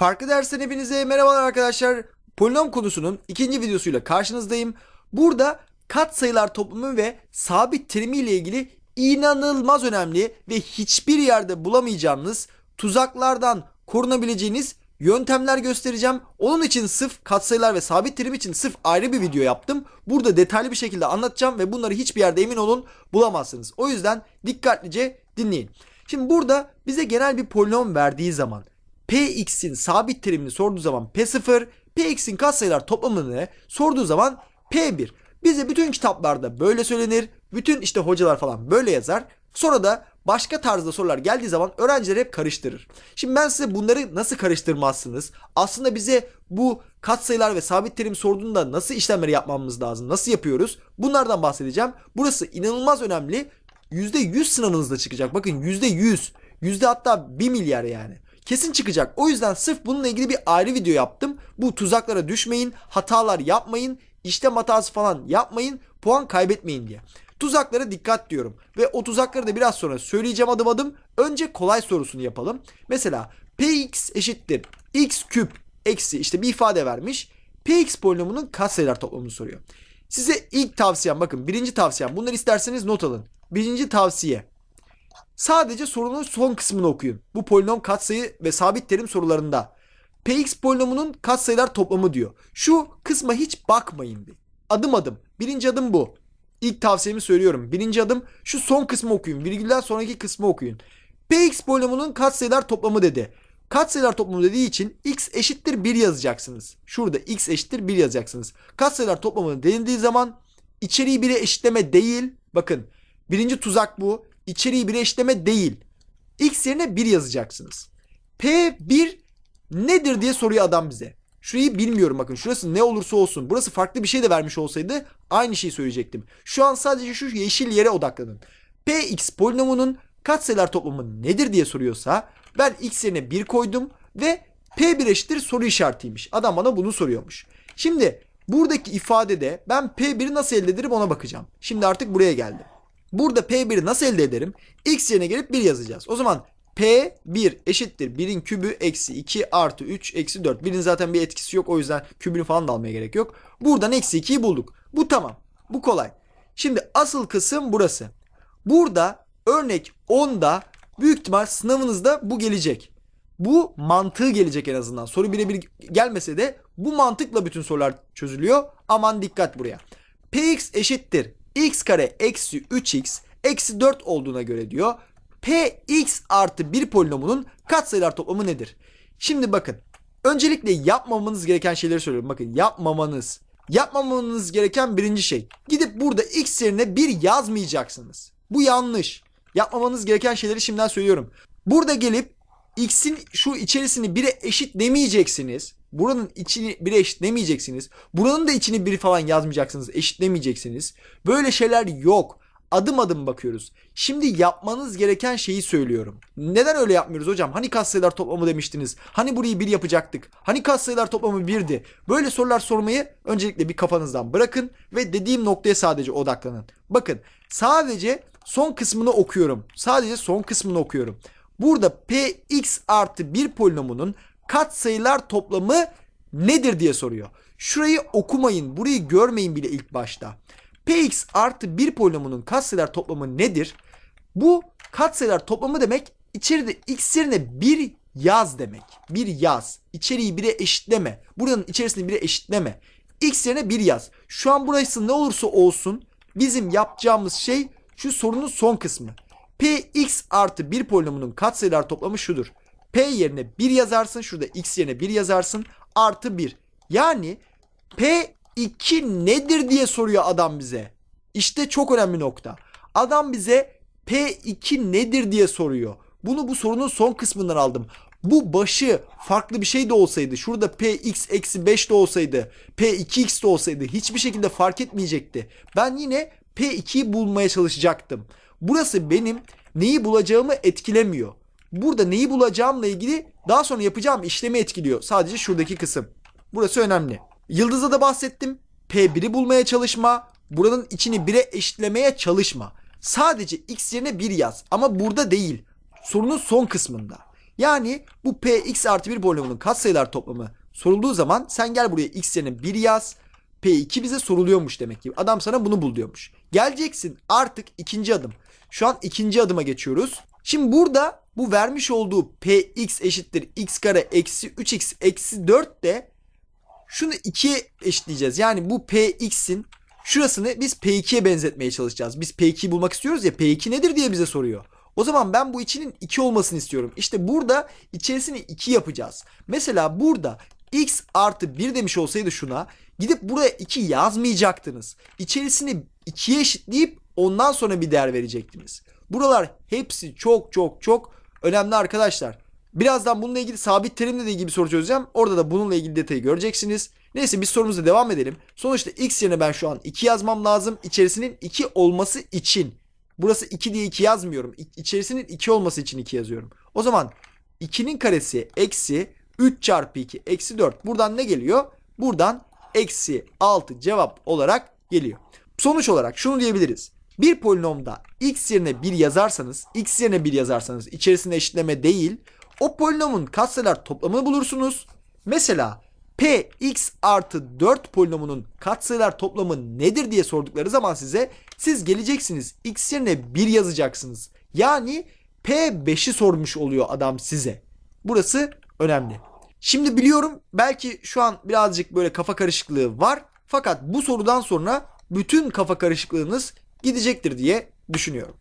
Farklı dersten hepinize merhabalar arkadaşlar. Polinom konusunun ikinci videosuyla karşınızdayım. Burada katsayılar toplumu ve sabit terimi ile ilgili inanılmaz önemli ve hiçbir yerde bulamayacağınız tuzaklardan korunabileceğiniz yöntemler göstereceğim. Onun için sırf katsayılar ve sabit terim için sırf ayrı bir video yaptım. Burada detaylı bir şekilde anlatacağım ve bunları hiçbir yerde emin olun bulamazsınız. O yüzden dikkatlice dinleyin. Şimdi burada bize genel bir polinom verdiği zaman Px'in sabit terimini sorduğu zaman P0, Px'in katsayılar toplamını sorduğu zaman P1. Bize bütün kitaplarda böyle söylenir. Bütün işte hocalar falan böyle yazar. Sonra da başka tarzda sorular geldiği zaman öğrenciler hep karıştırır. Şimdi ben size bunları nasıl karıştırmazsınız? Aslında bize bu katsayılar ve sabit terim sorduğunda nasıl işlemleri yapmamız lazım? Nasıl yapıyoruz? Bunlardan bahsedeceğim. Burası inanılmaz önemli. %100 sınavınızda çıkacak. Bakın %100. Yüzde hatta 1 milyar yani. Kesin çıkacak. O yüzden sırf bununla ilgili bir ayrı video yaptım. Bu tuzaklara düşmeyin, hatalar yapmayın, işlem hatası falan yapmayın, puan kaybetmeyin diye. Tuzaklara dikkat diyorum. Ve o tuzakları da biraz sonra söyleyeceğim adım adım. Önce kolay sorusunu yapalım. Mesela px eşittir x küp eksi işte bir ifade vermiş. px polinomunun katsayılar toplamını soruyor. Size ilk tavsiyem bakın birinci tavsiyem bunları isterseniz not alın. Birinci tavsiye Sadece sorunun son kısmını okuyun. Bu polinom katsayı ve sabit terim sorularında. Px polinomunun katsayılar toplamı diyor. Şu kısma hiç bakmayın bir. Adım adım. Birinci adım bu. İlk tavsiyemi söylüyorum. Birinci adım şu son kısmı okuyun. Virgülden sonraki kısmı okuyun. Px polinomunun katsayılar toplamı dedi. Katsayılar toplamı dediği için x eşittir 1 yazacaksınız. Şurada x eşittir 1 yazacaksınız. Katsayılar toplamı denildiği zaman içeriği 1'e eşitleme değil. Bakın birinci tuzak bu içeriği bir eşleme değil. X yerine 1 yazacaksınız. P1 nedir diye soruyor adam bize. Şurayı bilmiyorum bakın. Şurası ne olursa olsun. Burası farklı bir şey de vermiş olsaydı aynı şeyi söyleyecektim. Şu an sadece şu yeşil yere odaklanın. Px polinomunun katsayılar toplamı nedir diye soruyorsa ben x yerine 1 koydum ve P1 eşittir soru işaretiymiş. Adam bana bunu soruyormuş. Şimdi buradaki ifadede ben P1'i nasıl elde ederim ona bakacağım. Şimdi artık buraya geldim. Burada P1'i nasıl elde ederim? X yerine gelip 1 yazacağız. O zaman P1 eşittir 1'in kübü eksi 2 artı 3 eksi 4. 1'in zaten bir etkisi yok o yüzden kübünü falan da almaya gerek yok. Buradan eksi 2'yi bulduk. Bu tamam. Bu kolay. Şimdi asıl kısım burası. Burada örnek 10'da büyük ihtimal sınavınızda bu gelecek. Bu mantığı gelecek en azından. Soru birebir gelmese de bu mantıkla bütün sorular çözülüyor. Aman dikkat buraya. Px eşittir x kare eksi 3x eksi 4 olduğuna göre diyor. Px artı 1 polinomunun katsayılar toplamı nedir? Şimdi bakın. Öncelikle yapmamanız gereken şeyleri söylüyorum. Bakın yapmamanız. Yapmamanız gereken birinci şey. Gidip burada x yerine 1 yazmayacaksınız. Bu yanlış. Yapmamanız gereken şeyleri şimdiden söylüyorum. Burada gelip x'in şu içerisini 1'e eşitlemeyeceksiniz. Buranın içini 1'e eşitlemeyeceksiniz. Buranın da içini 1 falan yazmayacaksınız. Eşitlemeyeceksiniz. Böyle şeyler yok. Adım adım bakıyoruz. Şimdi yapmanız gereken şeyi söylüyorum. Neden öyle yapmıyoruz hocam? Hani katsayılar toplamı demiştiniz? Hani burayı 1 yapacaktık? Hani katsayılar toplamı 1'di? Böyle sorular sormayı öncelikle bir kafanızdan bırakın ve dediğim noktaya sadece odaklanın. Bakın sadece son kısmını okuyorum. Sadece son kısmını okuyorum. Burada px artı 1 polinomunun katsayılar toplamı nedir diye soruyor. Şurayı okumayın, burayı görmeyin bile ilk başta. Px artı 1 polinomunun katsayılar toplamı nedir? Bu katsayılar toplamı demek içeride x yerine 1 yaz demek. Bir yaz. İçeriği 1'e eşitleme. Buranın içerisini 1'e eşitleme. X yerine 1 yaz. Şu an burası ne olursa olsun bizim yapacağımız şey şu sorunun son kısmı. Px artı 1 polinomunun katsayılar toplamı şudur. P yerine 1 yazarsın. Şurada x yerine 1 yazarsın. Artı 1. Yani P2 nedir diye soruyor adam bize. İşte çok önemli nokta. Adam bize P2 nedir diye soruyor. Bunu bu sorunun son kısmından aldım. Bu başı farklı bir şey de olsaydı, şurada px eksi 5 de olsaydı, p2x de olsaydı hiçbir şekilde fark etmeyecekti. Ben yine p2'yi bulmaya çalışacaktım. Burası benim neyi bulacağımı etkilemiyor. Burada neyi bulacağımla ilgili daha sonra yapacağım işlemi etkiliyor. Sadece şuradaki kısım. Burası önemli. Yıldız'a da bahsettim. P1'i bulmaya çalışma. Buranın içini 1'e eşitlemeye çalışma. Sadece x yerine 1 yaz. Ama burada değil. Sorunun son kısmında. Yani bu px artı 1 polinomunun katsayılar toplamı sorulduğu zaman sen gel buraya x yerine 1 yaz. P2 bize soruluyormuş demek ki. Adam sana bunu bul diyormuş. Geleceksin artık ikinci adım. Şu an ikinci adıma geçiyoruz. Şimdi burada bu vermiş olduğu px eşittir x kare eksi 3x eksi 4 de şunu 2'ye eşitleyeceğiz. Yani bu px'in şurasını biz p2'ye benzetmeye çalışacağız. Biz p2'yi bulmak istiyoruz ya p2 nedir diye bize soruyor. O zaman ben bu içinin 2 olmasını istiyorum. İşte burada içerisini 2 yapacağız. Mesela burada x artı 1 demiş olsaydı şuna gidip buraya 2 yazmayacaktınız. İçerisini 2'ye eşitleyip ondan sonra bir değer verecektiniz. Buralar hepsi çok çok çok önemli arkadaşlar. Birazdan bununla ilgili sabit terimle de ilgili bir soru çözeceğim. Orada da bununla ilgili detayı göreceksiniz. Neyse biz sorumuza devam edelim. Sonuçta x yerine ben şu an 2 yazmam lazım. İçerisinin 2 olması için. Burası 2 diye 2 yazmıyorum. İçerisinin 2 olması için 2 yazıyorum. O zaman 2'nin karesi eksi 3 çarpı 2 eksi 4. Buradan ne geliyor? Buradan eksi 6 cevap olarak geliyor. Sonuç olarak şunu diyebiliriz. Bir polinomda x yerine 1 yazarsanız, x yerine 1 yazarsanız içerisinde eşitleme değil, o polinomun katsayılar toplamını bulursunuz. Mesela p x artı 4 polinomunun katsayılar toplamı nedir diye sordukları zaman size siz geleceksiniz x yerine 1 yazacaksınız. Yani p5'i sormuş oluyor adam size. Burası önemli. Şimdi biliyorum belki şu an birazcık böyle kafa karışıklığı var. Fakat bu sorudan sonra bütün kafa karışıklığınız gidecektir diye düşünüyorum.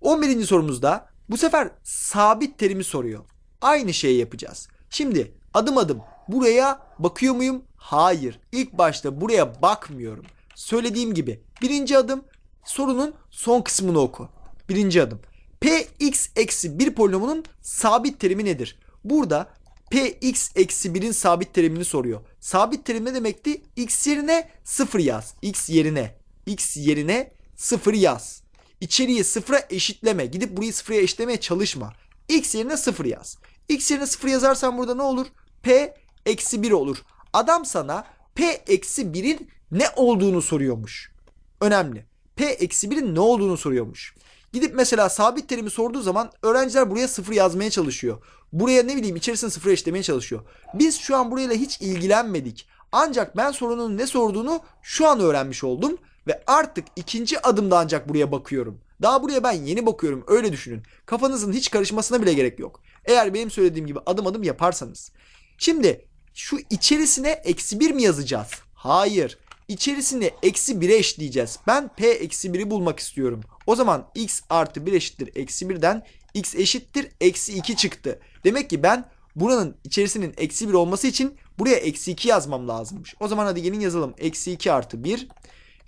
11. sorumuzda bu sefer sabit terimi soruyor. Aynı şeyi yapacağız. Şimdi adım adım buraya bakıyor muyum? Hayır. İlk başta buraya bakmıyorum. Söylediğim gibi birinci adım sorunun son kısmını oku. Birinci adım. Px eksi 1 polinomunun sabit terimi nedir? Burada Px eksi 1'in sabit terimini soruyor. Sabit terim ne demekti? X yerine 0 yaz. X yerine. X yerine 0 yaz. İçeriği sıfıra eşitleme. Gidip burayı sıfıra eşitlemeye çalışma. X yerine 0 yaz. X yerine 0 yazarsan burada ne olur? P eksi 1 olur. Adam sana P eksi 1'in ne olduğunu soruyormuş. Önemli. P eksi 1'in ne olduğunu soruyormuş. Gidip mesela sabit terimi sorduğu zaman öğrenciler buraya sıfır yazmaya çalışıyor. Buraya ne bileyim içerisine sıfır eşitlemeye çalışıyor. Biz şu an burayla hiç ilgilenmedik. Ancak ben sorunun ne sorduğunu şu an öğrenmiş oldum. Ve artık ikinci adımda ancak buraya bakıyorum. Daha buraya ben yeni bakıyorum öyle düşünün. Kafanızın hiç karışmasına bile gerek yok. Eğer benim söylediğim gibi adım adım yaparsanız. Şimdi şu içerisine eksi 1 mi yazacağız? Hayır. İçerisine eksi 1'e eşleyeceğiz. Ben p eksi 1'i bulmak istiyorum. O zaman x artı 1 eşittir eksi 1'den x eşittir eksi 2 çıktı. Demek ki ben buranın içerisinin eksi 1 olması için buraya eksi 2 yazmam lazımmış. O zaman hadi gelin yazalım. Eksi 2 artı 1.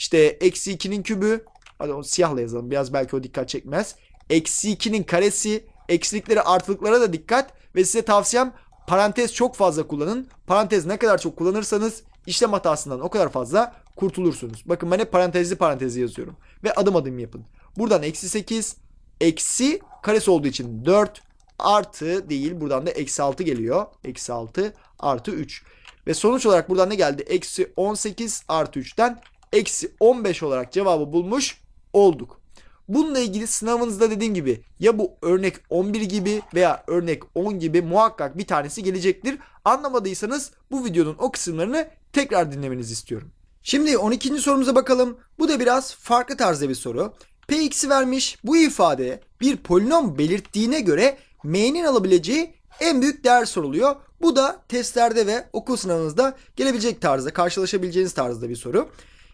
İşte eksi 2'nin kübü. Hadi onu siyahla yazalım. Biraz belki o dikkat çekmez. Eksi 2'nin karesi. Eksiliklere artılıklara da dikkat. Ve size tavsiyem parantez çok fazla kullanın. Parantez ne kadar çok kullanırsanız işlem hatasından o kadar fazla kurtulursunuz. Bakın ben hep parantezli parantezi yazıyorum. Ve adım adım yapın. Buradan eksi 8 eksi karesi olduğu için 4 artı değil buradan da eksi 6 geliyor. Eksi 6 artı 3. Ve sonuç olarak buradan ne geldi? Eksi 18 artı 3'ten eksi 15 olarak cevabı bulmuş olduk. Bununla ilgili sınavınızda dediğim gibi ya bu örnek 11 gibi veya örnek 10 gibi muhakkak bir tanesi gelecektir. Anlamadıysanız bu videonun o kısımlarını tekrar dinlemenizi istiyorum. Şimdi 12. sorumuza bakalım. Bu da biraz farklı tarzda bir soru. Px'i vermiş bu ifade bir polinom belirttiğine göre m'nin alabileceği en büyük değer soruluyor. Bu da testlerde ve okul sınavınızda gelebilecek tarzda, karşılaşabileceğiniz tarzda bir soru.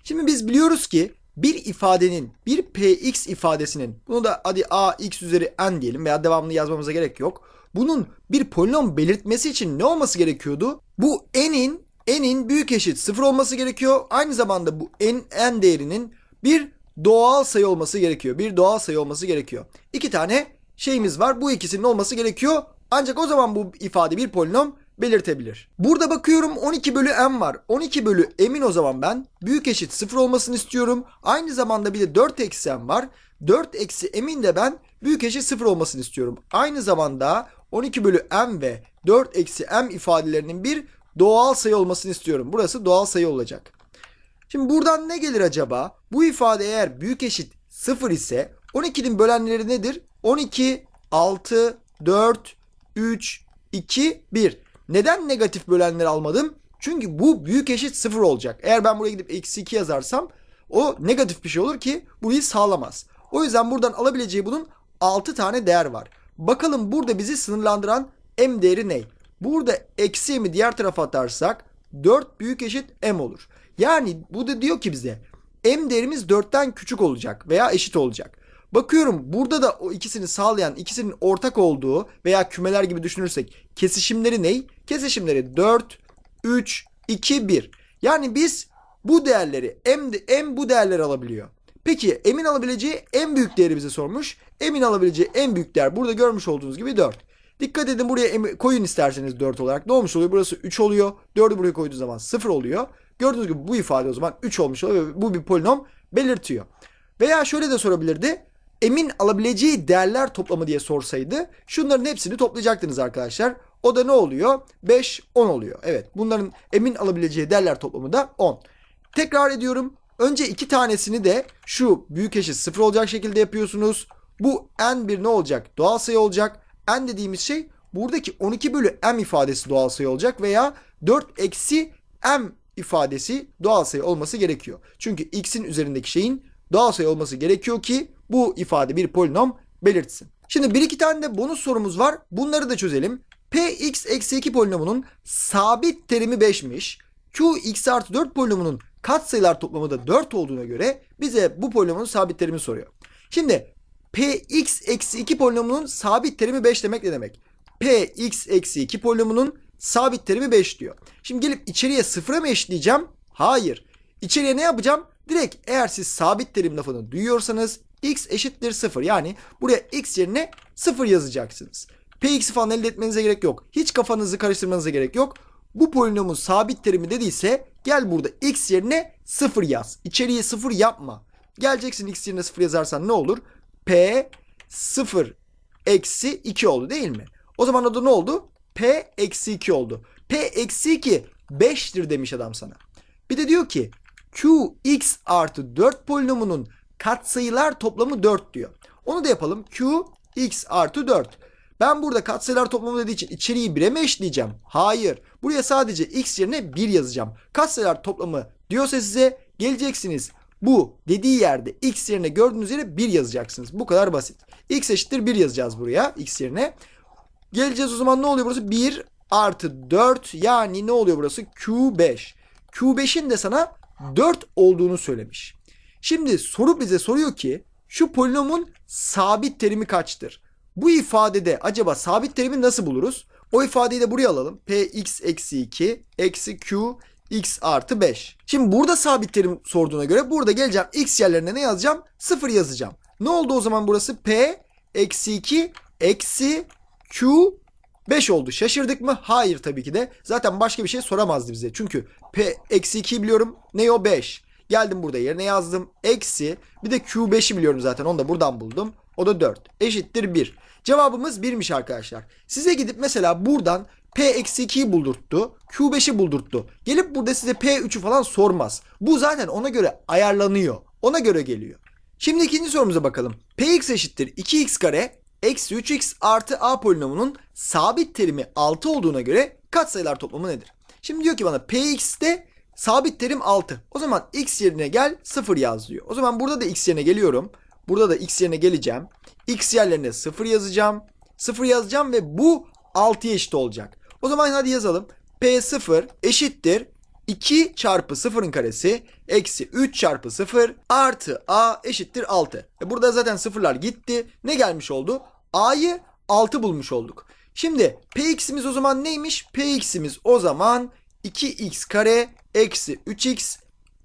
Şimdi biz biliyoruz ki bir ifadenin, bir px ifadesinin, bunu da hadi a x üzeri n diyelim veya devamlı yazmamıza gerek yok. Bunun bir polinom belirtmesi için ne olması gerekiyordu? Bu n'in n'in büyük eşit sıfır olması gerekiyor. Aynı zamanda bu n, n değerinin bir doğal sayı olması gerekiyor. Bir doğal sayı olması gerekiyor. İki tane şeyimiz var. Bu ikisinin olması gerekiyor. Ancak o zaman bu ifade bir polinom belirtebilir. Burada bakıyorum 12 bölü m var. 12 bölü m'in o zaman ben büyük eşit 0 olmasını istiyorum. Aynı zamanda bir de 4 eksi m var. 4 eksi m'in de ben büyük eşit 0 olmasını istiyorum. Aynı zamanda 12 bölü m ve 4 eksi m ifadelerinin bir doğal sayı olmasını istiyorum. Burası doğal sayı olacak. Şimdi buradan ne gelir acaba? Bu ifade eğer büyük eşit 0 ise 12'nin bölenleri nedir? 12, 6, 4, 3, 2, 1. Neden negatif bölenleri almadım? Çünkü bu büyük eşit 0 olacak. Eğer ben buraya gidip eksi 2 yazarsam o negatif bir şey olur ki burayı sağlamaz. O yüzden buradan alabileceği bunun 6 tane değer var. Bakalım burada bizi sınırlandıran m değeri ne? Burada eksi m'i diğer tarafa atarsak 4 büyük eşit m olur. Yani bu da diyor ki bize m değerimiz 4'ten küçük olacak veya eşit olacak. Bakıyorum burada da o ikisini sağlayan, ikisinin ortak olduğu veya kümeler gibi düşünürsek kesişimleri ne? Kesişimleri 4, 3, 2, 1. Yani biz bu değerleri m, m bu değerleri alabiliyor. Peki m'in alabileceği en büyük değeri bize sormuş. M'in alabileceği en büyük değer burada görmüş olduğunuz gibi 4. Dikkat edin buraya m koyun isterseniz 4 olarak. Ne olmuş oluyor? Burası 3 oluyor. 4'ü buraya koyduğu zaman 0 oluyor. Gördüğünüz gibi bu ifade o zaman 3 olmuş oluyor bu bir polinom belirtiyor. Veya şöyle de sorabilirdi. M'in alabileceği değerler toplamı diye sorsaydı şunların hepsini toplayacaktınız arkadaşlar. O da ne oluyor? 5, 10 oluyor. Evet bunların M'in alabileceği değerler toplamı da 10. Tekrar ediyorum. Önce iki tanesini de şu büyük eşit 0 olacak şekilde yapıyorsunuz. Bu n1 ne olacak? Doğal sayı olacak. n dediğimiz şey buradaki 12 bölü m ifadesi doğal sayı olacak veya 4 eksi m ifadesi doğal sayı olması gerekiyor. Çünkü x'in üzerindeki şeyin doğal sayı olması gerekiyor ki bu ifade bir polinom belirtsin. Şimdi bir iki tane de bonus sorumuz var. Bunları da çözelim. px eksi 2 polinomunun sabit terimi 5'miş. qx artı 4 polinomunun katsayılar toplamı da 4 olduğuna göre bize bu polinomun sabit terimi soruyor. Şimdi px eksi 2 polinomunun sabit terimi 5 demek ne demek? px eksi 2 polinomunun sabit terimi 5 diyor. Şimdi gelip içeriye sıfıra mı eşitleyeceğim? Hayır. İçeriye ne yapacağım? Direkt eğer siz sabit terim lafını duyuyorsanız x eşittir 0. Yani buraya x yerine 0 yazacaksınız. Px'i falan elde etmenize gerek yok. Hiç kafanızı karıştırmanıza gerek yok. Bu polinomun sabit terimi dediyse gel burada x yerine 0 yaz. İçeriye 0 yapma. Geleceksin x yerine 0 yazarsan ne olur? P 0 eksi 2 oldu değil mi? O zaman da ne oldu? P eksi 2 oldu. P eksi 2 5'tir demiş adam sana. Bir de diyor ki Qx artı 4 polinomunun katsayılar toplamı 4 diyor. Onu da yapalım. Qx artı 4. Ben burada katsayılar toplamı dediği için içeriği 1'e mi eşleyeceğim? Hayır. Buraya sadece x yerine 1 yazacağım. Katsayılar toplamı diyorsa size geleceksiniz. Bu dediği yerde x yerine gördüğünüz yere 1 yazacaksınız. Bu kadar basit. x eşittir 1 yazacağız buraya x yerine. Geleceğiz o zaman ne oluyor burası? 1 artı 4 yani ne oluyor burası? Q5. Q5'in de sana 4 olduğunu söylemiş. Şimdi soru bize soruyor ki şu polinomun sabit terimi kaçtır? Bu ifadede acaba sabit terimi nasıl buluruz? O ifadeyi de buraya alalım. Px eksi 2 eksi q x artı 5. Şimdi burada sabit terim sorduğuna göre burada geleceğim x yerlerine ne yazacağım? 0 yazacağım. Ne oldu o zaman burası? P eksi 2 eksi q 5 oldu. Şaşırdık mı? Hayır tabii ki de. Zaten başka bir şey soramazdı bize. Çünkü P eksi 2'yi biliyorum. Ne o 5. Geldim burada yerine yazdım. Eksi bir de Q5'i biliyorum zaten. Onu da buradan buldum. O da 4. Eşittir 1. Cevabımız 1'miş arkadaşlar. Size gidip mesela buradan P eksi 2'yi buldurttu. Q5'i buldurttu. Gelip burada size P3'ü falan sormaz. Bu zaten ona göre ayarlanıyor. Ona göre geliyor. Şimdi ikinci sorumuza bakalım. Px eşittir 2x kare eksi 3x artı a polinomunun sabit terimi 6 olduğuna göre katsayılar toplamı nedir? Şimdi diyor ki bana px'te sabit terim 6. O zaman x yerine gel 0 yaz diyor. O zaman burada da x yerine geliyorum. Burada da x yerine geleceğim. x yerlerine 0 yazacağım. 0 yazacağım ve bu 6'ya eşit olacak. O zaman hadi yazalım. P0 eşittir 2 çarpı 0'ın karesi eksi 3 çarpı 0 artı a eşittir 6. E burada zaten sıfırlar gitti. Ne gelmiş oldu? a'yı 6 bulmuş olduk. Şimdi px'imiz o zaman neymiş? px'imiz o zaman 2x kare eksi 3x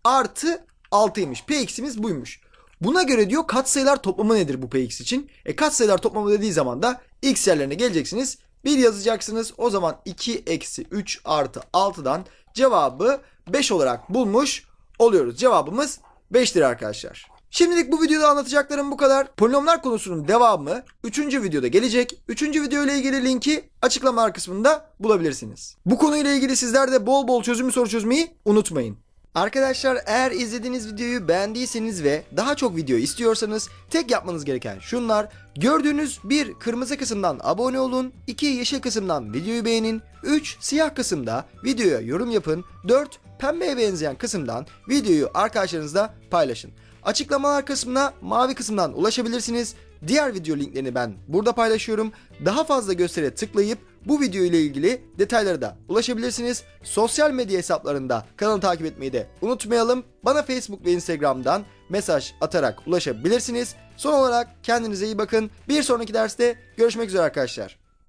artı 6'ymış. px'imiz buymuş. Buna göre diyor katsayılar toplamı nedir bu px için? E katsayılar toplamı dediği zaman da x yerlerine geleceksiniz. 1 yazacaksınız. O zaman 2 eksi 3 artı 6'dan cevabı 5 olarak bulmuş oluyoruz. Cevabımız 5'tir arkadaşlar. Şimdilik bu videoda anlatacaklarım bu kadar. Polinomlar konusunun devamı 3. videoda gelecek. 3. video ile ilgili linki açıklama kısmında bulabilirsiniz. Bu konuyla ilgili sizler de bol bol çözümlü soru çözmeyi unutmayın. Arkadaşlar eğer izlediğiniz videoyu beğendiyseniz ve daha çok video istiyorsanız tek yapmanız gereken şunlar. Gördüğünüz bir kırmızı kısımdan abone olun, 2 yeşil kısımdan videoyu beğenin, 3 siyah kısımda videoya yorum yapın, 4 pembeye benzeyen kısımdan videoyu arkadaşlarınızla paylaşın. Açıklamalar kısmına mavi kısımdan ulaşabilirsiniz. Diğer video linklerini ben burada paylaşıyorum. Daha fazla göstere tıklayıp bu video ile ilgili detaylara da ulaşabilirsiniz. Sosyal medya hesaplarında kanalı takip etmeyi de unutmayalım. Bana Facebook ve Instagram'dan mesaj atarak ulaşabilirsiniz. Son olarak kendinize iyi bakın. Bir sonraki derste görüşmek üzere arkadaşlar.